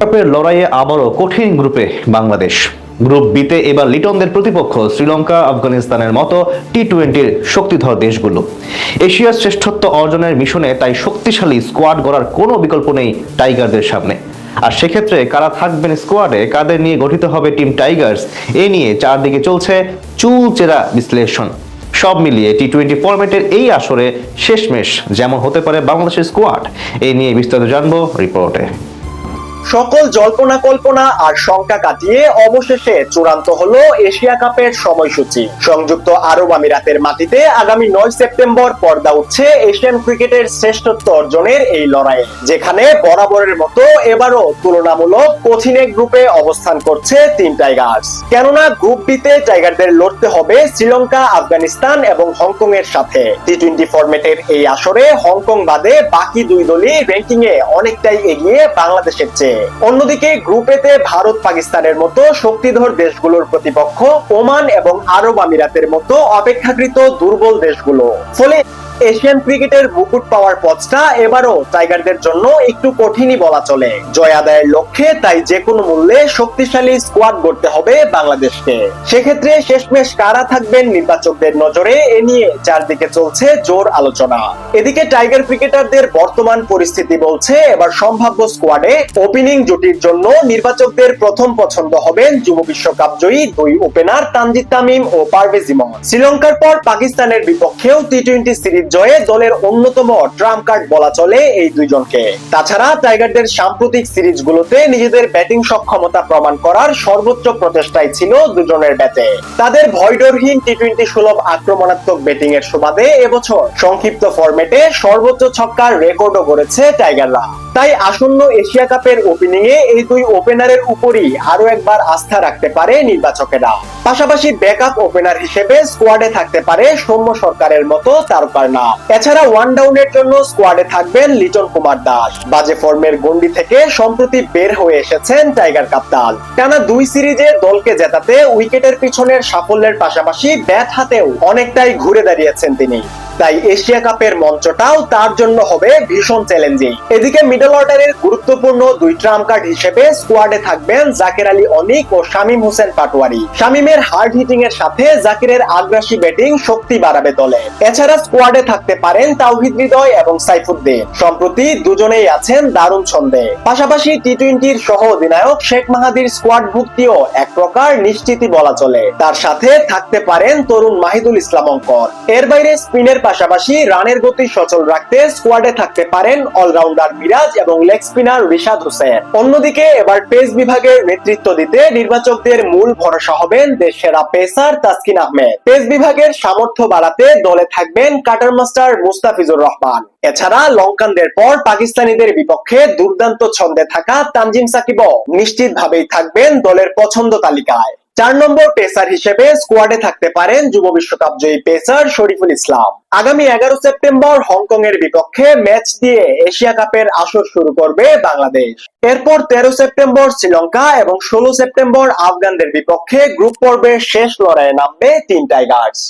কাপের লড়াইয়ে আবারও কঠিন গ্রুপে বাংলাদেশ। গ্রুপ বিতে এবার লিটনদের প্রতিপক্ষ শ্রীলঙ্কা, আফগানিস্তানের মতো টি টোয়েন্টির শক্তিধর দেশগুলো। এশিয়ার শ্রেষ্ঠত্ব অর্জনের মিশনে তাই শক্তিশালী স্কোয়াড গড়ার কোনো বিকল্প নেই টাইগারদের সামনে। আর সেক্ষেত্রে কারা থাকবেন স্কোয়াডে, কাদের নিয়ে গঠিত হবে টিম টাইগার্স, এ নিয়ে চারদিকে চলছে চুলচেরা বিশ্লেষণ। সব মিলিয়ে টি টোয়েন্টি ফরম্যাটের এই আসরে শেষমেশ যেমন হতে পারে বাংলাদেশের স্কোয়াড। এই নিয়ে বিস্তারিত জানব রিপোর্টে। সকল জল্পনা কল্পনা আর শঙ্কা কাটিয়ে অবশেষে চূড়ান্ত হলো এশিয়া কাপের সময়সূচি। সংযুক্ত আরব আমিরাতের মাটিতে আগামী নয় সেপ্টেম্বর পর্দা উঠছে এশিয়ান ক্রিকেটের শ্রেষ্ঠত্ব অর্জনের এই লড়াইয়ে, যেখানে বরাবরের মতো এবারও তুলনামূলক কঠিন গ্রুপে অবস্থান করছে তিন টাইগার্স। কেননা গ্রুপ বিতে টাইগারদের লড়তে হবে শ্রীলঙ্কা, আফগানিস্তান এবং হংকং এর সাথে। টি টোয়েন্টি ফরম্যাটের এই আসরে হংকং বাদে বাকি দুই দলই র্যাঙ্কিং এ অনেকটাই এগিয়ে বাংলাদেশের চেয়ে অন্যদিকে গ্রুপেতে ভারত পাকিস্তানের মতো শক্তিধর দেশগুলোর প্রতিপক্ষ, ওমান এবং আরব আমিরাতের মতো অপেক্ষাকৃত দুর্বল দেশগুলো। ফলে এশিয়ান ক্রিকেটের মুকুট পাওয়ার পথটা এবারও টাইগারদের জন্য একটু কঠিনই বলা চলে। জয় আদায়ের লক্ষ্যে তাই যে কোনো মূল্যে শক্তিশালী স্কোয়াড গড়তে হবে বাংলাদেশকে। সেক্ষেত্রে শেষমেশ কারা থাকবেন নির্বাচকদের নজরে এ নিয়ে চারদিকে চলছে জোর আলোচনা। এদিকে টাইগার ক্রিকেটারদের বর্তমান পরিস্থিতি বলছে, এবার সম্ভাব্য স্কোয়াডে ওপেনিং জুটির জন্য নির্বাচকদের প্রথম পছন্দ হবেন যুব বিশ্বকাপ জয়ী দুই ওপেনার তানজিদ তামিম ও পারভেজ ইমন। শ্রীলঙ্কার পর পাকিস্তানের বিপক্ষেও টি টোয়েন্টি সিরিজ জয়ে দলের অন্যতম ট্রাম্প কার্ড বলা চলে এই দুইজনকে। তাছাড়া টাইগারদের সাম্প্রতিক সিরিজগুলোতে নিজেদের ব্যাটিং সক্ষমতা প্রমাণ করার সর্বোচ্চ প্রচেষ্টাই ছিল দুজনের ব্যাটে। তাদের ভয়ডরহীন টি টোয়েন্টি সুলভ আক্রমণাত্মক ব্যাটিং এর সুবাদে এবছর সংক্ষিপ্ত ফরম্যাটে সর্বোচ্চ ছক্কার রেকর্ডও করেছে টাইগাররা। তাই আসন্ন এশিয়া কাপের ওপেনিং এ এই দুই ওপেনারের উপরই আরও একবার আস্থা রাখতে পারে নির্বাচকেরা। পাশাপাশি ব্যাকআপ ওপেনার হিসেবে স্কোয়াডে থাকতে পারে সৌম্য সরকারের মতো তারকার। নাম এছাড়া ওয়ান ডাউনের জন্য স্কোয়াডে থাকবেন লিটন কুমার দাস। বাজে ফর্মের গন্ডি থেকে সম্প্রতি বের হয়ে এসেছেন টাইগার কাপ্তান। টানা দুই সিরিজে দলকে জেতাতে উইকেটের পিছনের সাফল্যের পাশাপাশি ব্যাট হাতেও অনেকটাই ঘুরে দাঁড়িয়েছেন তিনি। তাই এশিয়া কাপের মঞ্চটাও তার জন্য হবে ভীষণ চ্যালেঞ্জিং। এদিকে মিডল অর্ডারের গুরুত্বপূর্ণ দুই ট্রাম্প কার্ড হিসেবে স্কোয়াডে থাকবেন জাকির আলী অনিক ও শামীম হোসেন পাটোয়ারি। শামীমের হার্ড হিটিং এর সাথে জাকিরের আগ্রাসী ব্যাটিং শক্তি বাড়াবে দলে। এছাড়া স্কোয়াডে থাকতে পারেন তাওহিদ হৃদয় এবং সাইফুদ্দিন। সম্প্রতি দুজনেই আছেন দারুণ ছন্দে। পাশাপাশি টি টোয়েন্টির সহ অধিনায়ক শেখ মাহাদির স্কোয়াড ভুক্তিও এক প্রকার নিশ্চিতই বলা চলে। তার সাথে থাকতে পারেন তরুণ মাহিদুল ইসলাম অঙ্কন এর বাইরে স্পিনের পাশাপাশি রানের গতি সচল রাখতে স্কোয়াডে থাকতে পারেন অলরাউন্ডার মিরাজ এবং লেগ স্পিনার রিশাদ হোসেন। অন্যদিকে এবার পেস বিভাগের নেতৃত্ব দিতে নির্বাচকদের মূল ভরসা হবেন দেশেরা পেসার তাসকিন আহমেদ। পেস বিভাগের সামর্থ্য বাড়াতে দলে থাকবেন কাটার মাস্টার মুস্তাফিজুর রহমান। এছাড়া লঙ্কানদের পর পাকিস্তানিদের বিপক্ষে দুর্দান্ত ছন্দে থাকা তানজিম সাকিবও নিশ্চিতভাবেই থাকবেন দলের পছন্দ তালিকায়। চার নম্বর পেসার হিসেবে স্কোয়াডে থাকতে পারেন যুব বিশ্বকাপ জয়ী পেসার শরীফুল ইসলাম। আগামী এগারো সেপ্টেম্বর হংকং এর বিপক্ষে ম্যাচ দিয়ে এশিয়া কাপের আসর শুরু করবে বাংলাদেশ। এরপর তেরো সেপ্টেম্বর শ্রীলঙ্কা এবং ষোলো সেপ্টেম্বর আফগানদের বিপক্ষে গ্রুপ পর্বের শেষ লড়াইয়ে নামবে তিন টাইগার্স